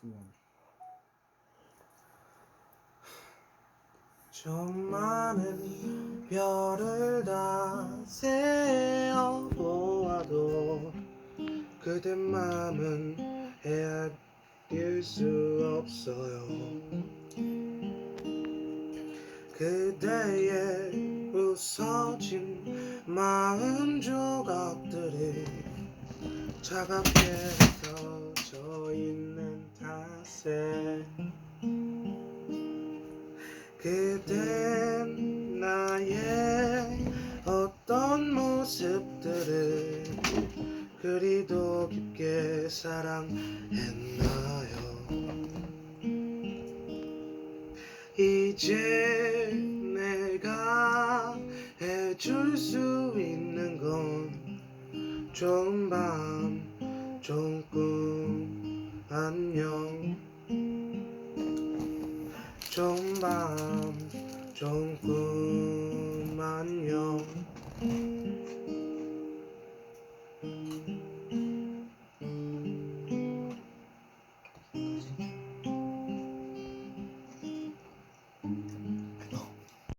같으면. 좀 많은 별을 다 세어보아도 그대 맘은 헤아릴 수 없어요. 그대의 부서진 마음 조각들이 차갑게 젖어 있는 그댄 나의 어떤 모습들을 그리도 깊게 사랑했나요? 이제 내가 해줄 수 있는 건 좋은 밤 좋은 꿈 안녕 좋은 밤 좋은 꿈 안녕